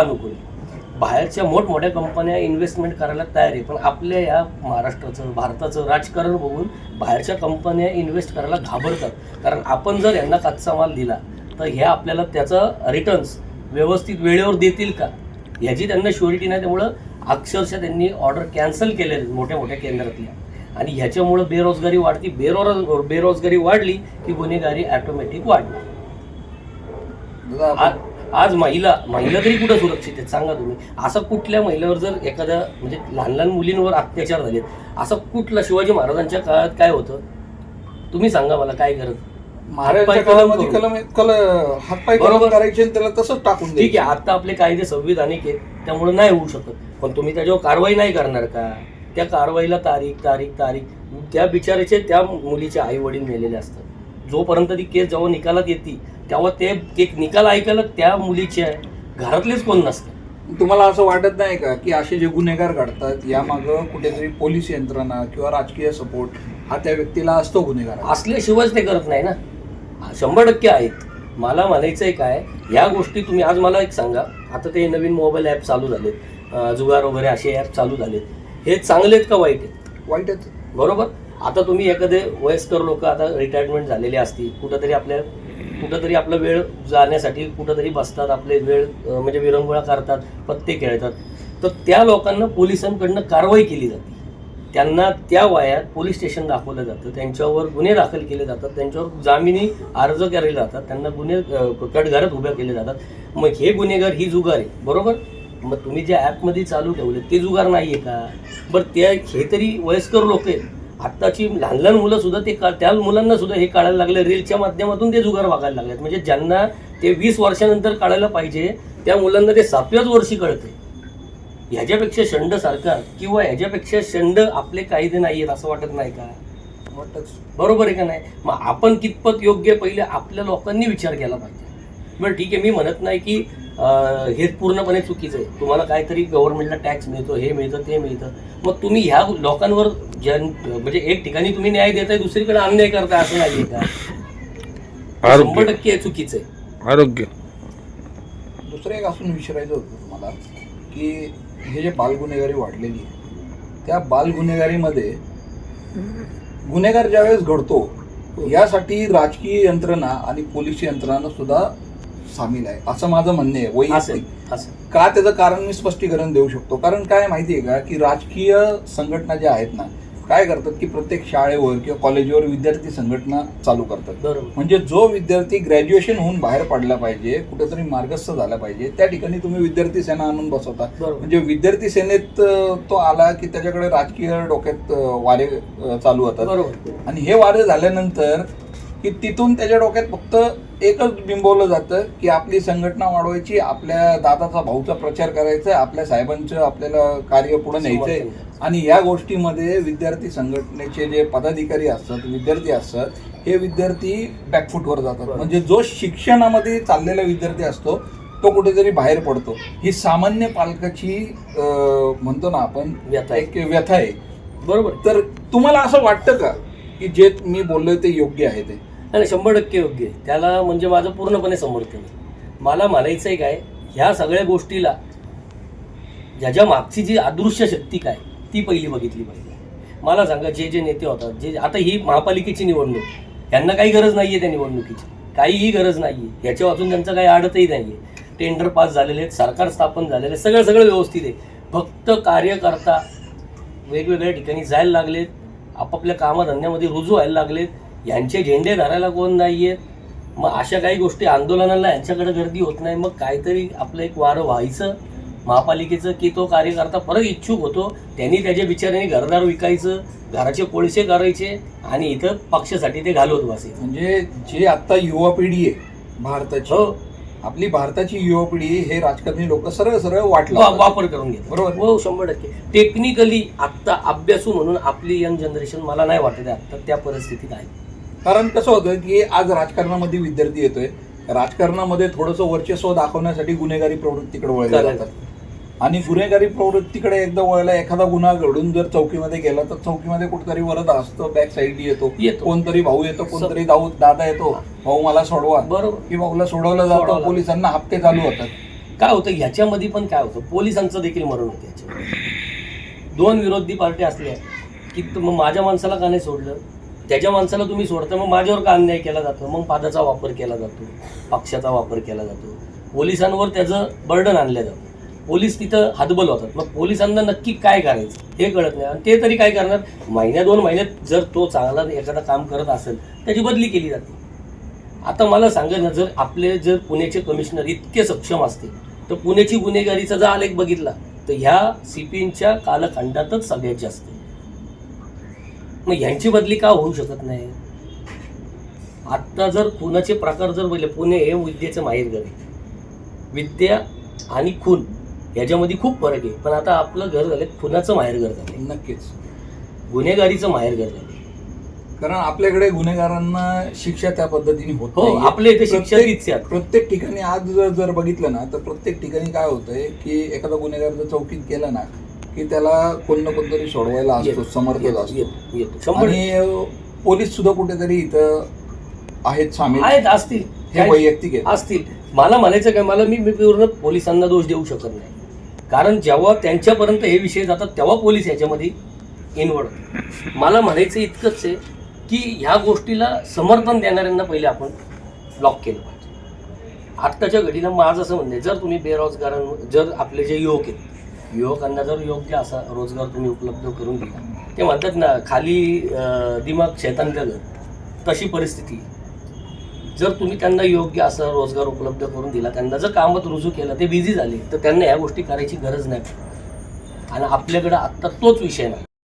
अनुकूल बाहेरच्या मोठमोठ्या कंपन्या इन्व्हेस्टमेंट करायला तयार आहे. पण आपल्या या महाराष्ट्राचं भारताचं राजकारण बघून बाहेरच्या कंपन्या इन्व्हेस्ट करायला घाबरतात. कारण आपण जर यांना कच्चा माल दिला तर ह्या आपल्याला त्याचं रिटर्न्स व्यवस्थित वेळेवर देतील का? ह्याची त्यांना शुरिटी नाही. त्यामुळं अक्षरशः त्यांनी ऑर्डर कॅन्सल केले मोठ्या मोठ्या केंद्रातल्या. आणि ह्याच्यामुळं बेरोजगारी वाढती. बेरोज बेरोजगारी वाढली की गुन्हेगारी ॲटोमॅटिक वाढली. आज महिला महिला तरी कुठं सुरक्षित आहेत? सांगा तुम्ही. असं कुठल्या महिलेवर जर एखाद्या म्हणजे लहान लहान मुलींवर अत्याचार झालेत असं कुठला शिवाजी महाराजांच्या काळात काय होतं? तुम्ही सांगा मला काय करत? महाराजांच्या काळामध्ये कलम कल हातपाय बरोबर. करायचे त्याला तसंच टाकून ठीक. आहे आता आपले कायदे संविधानिक आहेत त्यामुळे नाही होऊ शकत. पण तुम्ही त्याच्यावर कारवाई नाही करणार का? त्या कारवाईला तारीख तारीख तारीख. त्या बिचाराचे त्या मुलीचे आई वडील मेलेले असतात. जोपर्यंत ती केस जेव्हा निकालात येते तेव्हा ते एक निकाल ऐकायला त्या मुलीच्या घरातलेच कोण नसतं. तुम्हाला असं वाटत नाही का की असे जे गुन्हेगार घडतात यामागं कुठेतरी पोलीस यंत्रणा किंवा राजकीय सपोर्ट हा त्या व्यक्तीला असतो गुन्हेगार? असल्याशिवायच ते करत नाही ना. शंभर टक्के आहेत. मला म्हणायचं आहे काय ह्या गोष्टी तुम्ही आज मला एक सांगा. आता ते नवीन मोबाईल ॲप चालू झालेत. जुगार वगैरे असे ॲप चालू झालेत. हे चांगले आहेत का वाईट आहेत? वाईटच बरोबर? आता तुम्ही एखादे वयस्कर लोक आता रिटायरमेंट झालेले असतील कुठंतरी आपल्या कुठंतरी आपला वेळ जाण्यासाठी कुठंतरी बसतात आपले वेळ म्हणजे विरंगुळा करतात पत्ते खेळतात. तर त्या लोकांना पोलिसांकडनं कारवाई केली जाते. त्यांना त्या वयात पोलीस स्टेशन दाखवलं जातं त्यांच्यावर गुन्हे दाखल केले जातात त्यांच्यावर जामिनी अर्ज केले जातात त्यांना गुन्हे कटघरात उभ्या केले जातात. मग हे गुन्हेगार ही जुगार आहे बरोबर? मग तुम्ही जे ॲपमध्ये चालू ठेवले ते जुगार नाही आहे का? बरं त्या हे तरी वयस्कर लोक आहेत. आत्ताची लहान लहान मुलं सुद्धा ते का त्या मुलांना सुद्धा हे काढायला लागले रीलच्या माध्यमातून ते जुगार वागायला लागलेत. म्हणजे ज्यांना ते वीस वर्षानंतर काढायला पाहिजे त्या मुलांना ते सातव्याच वर्षी कळते ह्याच्यापेक्षा शंड सरकार किंवा ह्याच्यापेक्षा शंड आपले कायदे नाही आहेत असं वाटत नाही का? बरोबर आहे का नाही? मग आपण कितपत योग्य पहिले आपल्या लोकांनी विचार केला पाहिजे. बरं ठीक आहे मी म्हणत नाही की हे पूर्णपणे चुकीचं आहे. तुम्हाला काहीतरी गव्हर्नमेंटला टॅक्स मिळतो हे मिळतं ते मिळतं. मग तुम्ही ह्या लोकांवर जन म्हणजे एक ठिकाणी तुम्ही न्याय देताय दुसरीकडे अन्याय करताय असं नाही आहे का? आरोग्य. शंभर टक्के हे चुकीचं आहे. आरोग्य. दुसरं एक असून विचारायचं होतं तुम्हाला की हे जे बालगुन्हेगारी वाढलेली आहे त्या बालगुन्हेगारीमध्ये गुन्हेगार ज्यावेळेस घडतो यासाठी राजकीय यंत्रणा आणि पोलीस यंत्रणा सुद्धा सामील आहे. असं माझं म्हणणं आहे. वैयक्तिक. का त्याचं कारण मी स्पष्टीकरण देऊ शकतो? कारण काय माहिती आहे का की राजकीय संघटना ज्या आहेत ना काय करतात की प्रत्येक शाळेवर किंवा कॉलेजवर विद्यार्थी संघटना चालू करतात. बरोबर. म्हणजे जो विद्यार्थी ग्रॅज्युएशन होऊन बाहेर पडला पाहिजे कुठेतरी मार्गस्थ झाला पाहिजे त्या ठिकाणी तुम्ही विद्यार्थी सेना आणून बसवता. म्हणजे विद्यार्थी सेनेत तो आला की त्याच्याकडे राजकीय डोक्यात वारे चालू होतात. बरोबर. आणि हे वारे झाल्यानंतर की तिथून त्याच्या डोक्यात फक्त एकच बिंबवलं जातं की आपली संघटना वाढवायची आपल्या दादाचा भाऊचा प्रचार करायचा आहे आपल्या साहेबांचं आपल्याला कार्य पुढे न्यायचंय. आणि या गोष्टीमध्ये विद्यार्थी संघटनेचे जे पदाधिकारी असतात विद्यार्थी असतात हे विद्यार्थी बॅकफूटवर जातात. म्हणजे जो शिक्षणामध्ये चाललेला विद्यार्थी असतो तो कुठेतरी बाहेर पडतो. ही सामान्य पालकाची म्हणतो ना आपण व्यथा. एक व्यथा आहे. बरोबर. तर तुम्हाला असं वाटतं का की जे मी बोललोय ते योग्य आहे ते? नाही शंभर टक्के योग्य आहे. त्याला म्हणजे माझं पूर्णपणे समर्थन आहे. मला म्हणायचं आहे काय ह्या सगळ्या गोष्टीला ज्याच्या मागची जी अदृश्य शक्ती काय ती पहिली बघितली पाहिजे. मला सांगा जे जे नेते होतात जे आता ही महापालिकेची निवडणूक यांना काही गरज नाही आहे त्या निवडणुकीची. काहीही गरज नाही आहे ह्याच्या वाचून त्यांचं काही आडतही नाही आहे टेंडर पास झालेले आहेत सरकार स्थापन झालेलं आहे सगळं सगळं व्यवस्थित आहे. फक्त कार्यकर्ता वेगवेगळ्या ठिकाणी जायला लागलेत आपापल्या कामधंद्यामध्ये रुजू व्हायला लागलेत यांचे झेंडे धरायला कोण नाही आहेत मग अशा काही गोष्टी आंदोलनाला यांच्याकडे गर्दी होत नाही. मग काहीतरी आपलं एक वारं व्हायचं. महापालिकेचं की तो कार्यकर्ता परत इच्छुक होतो. त्यांनी त्याच्या बिचाऱ्याने घरदार विकायचं घराचे कोळसे करायचे आणि इथं पक्षासाठी ते घालवत बसायचं. म्हणजे जे आता युवा पिढी आहे भारताची हो. आपली भारताची युवा पिढी हे राजकारणी लोक सरळ सरळ वाटला. वापर करून घेतो बरोबर. हो शंभर टक्के. टेक्निकली आत्ता अभ्यासू म्हणून आपली यंग जनरेशन मला नाही वाटत आहे आत्ता त्या परिस्थितीत आहे. कारण कसं होतं की आज राजकारणामध्ये विद्यार्थी येतोय. राजकारणामध्ये थोडंसं वर्चस्व दाखवण्यासाठी गुन्हेगारी प्रवृत्तीकडे वळले Correct. जातात. आणि गुन्हेगारी प्रवृत्तीकडे एकदा वळला एखादा गुन्हा घडून जर चौकीमध्ये गेला तर चौकीमध्ये कुठेतरी वरद असतो बॅक साईड येतो. कोणतरी भाऊ येतो कोणतरी दाऊ दादा येतो भाऊ मला सोडवा. बरोबर. की भाऊला सोडवलं जातं. पोलिसांना हप्ते चालू होतात. काय होतं ह्याच्यामध्ये पण काय होतं पोलिसांचं देखील मरण होतं दोन विरोधी पार्टी असल्या की माझ्या माणसाला का नाही सोडलं? त्याच्या माणसाला तुम्ही सोडता मग माझ्यावर का अन्याय केला जातो? मग पादाचा वापर केला जातो पक्षाचा वापर केला जातो. पोलिसांवर त्याचं बर्डन आणलं जातं. पोलीस तिथं हातबल होतात. मग पोलिसांना नक्की काय करायचं हे कळत नाही. आणि ते तरी काय करणार? महिन्या दोन महिन्यात जर तो चांगला एखादा काम करत असेल त्याची बदली केली जाते. आता मला सांगा ना जर आपले जर पुण्याचे कमिशनर इतके सक्षम असते तर पुण्याची गुन्हेगारीचा जर आलेख बघितला तर ह्या सीपीएनच्या कालखंडातच सगळ्यात जास्त. मग ह्यांची बदली का होऊ शकत नाही? आत्ता जर खुनाचे प्रकार जर बघितले पुणे हे विद्येचं माहेरघर आहे. विद्या आणि खून याच्यामध्ये खूप फरक आहे. पण आता आपलं घर झालं खुनाचं माहेरघर झालं. नक्कीच. गुन्हेगारीचं माहेरघर झालं. कारण आपल्याकडे गुन्हेगारांना शिक्षा त्या पद्धतीने होत हो नाहीये. आपल्या इथे शिक्षा प्रत्येक- आहे. प्रत्येक ठिकाणी आज जर जर बघितलं ना तर प्रत्येक ठिकाणी काय होतंय की एखादा गुन्हेगार जर चौकीत केला ना की त्याला कोण ना कोणतरी सोडवायला असतो समर्थ असतो. आणि पोलीस सुद्धा कुठेतरी इथं आहेत सामील. आहेत असतील. हे वैयक्तिक आहे असतील. मला म्हणायचं काय मला मी मी पूर्ण पोलिसांना दोष देऊ शकत नाही. कारण जेव्हा त्यांच्यापर्यंत हे विषय जातात तेव्हा पोलीस याच्यामध्ये इन्वॉल्व मला म्हणायचं इतकंच आहे की ह्या गोष्टीला समर्थन देणाऱ्यांना पहिले आपण ब्लॉक केलं पाहिजे. आत्ताच्या घडीला माझं असं म्हणणं जर तुम्ही बेरोजगारां जर आपले जे युवक आहेत युवकांना जर योग्य असा रोजगार तुम्ही उपलब्ध करून दिला. ते म्हणतात ना खाली दिमाग शेतान घर तशी परिस्थिती. जर तुम्ही त्यांना योग्य असा रोजगार उपलब्ध करून दिला त्यांना जर कामात रुजू केलं ते बिझी झाले तर त्यांना ह्या गोष्टी करायची गरज नाही. आणि आपल्याकडं आत्ता तोच विषय नाही.